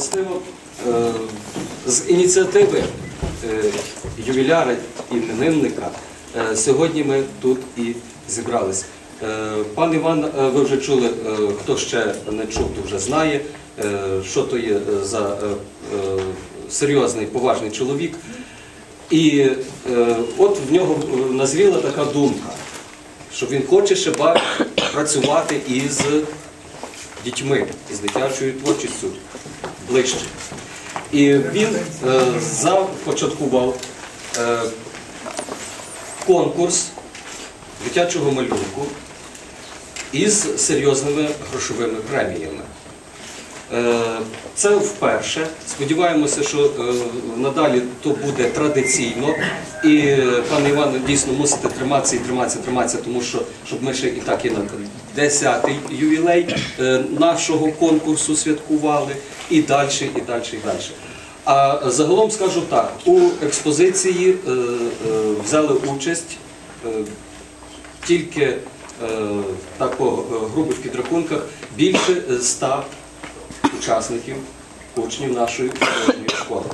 властиво, е, з ініціативи е, ювіляра і іменинника е, сьогодні ми тут і зібрались. Пан Іван, ви вже чули, хто ще не чув, то вже знає, що то є за серйозний, поважний чоловік. І от в нього назріла така думка, що він хоче ще працювати із дітьми, з дитячою творчістю ближче. І він е, започаткував е, конкурс дитячого малюнку із серйозними грошовими преміями. Е, Це вперше. Сподіваємося, що е, надалі то буде традиційно. І е, пане Іване, дійсно мусите триматися і триматися, триматися, тому що щоб ми ще і так і на 10-й ювілей нашого конкурсу святкували, і далі, і далі, і далі. А загалом скажу так: у експозиції взяли участь тільки так по грубих підрахунках більше ста учасників, учнів нашої школи.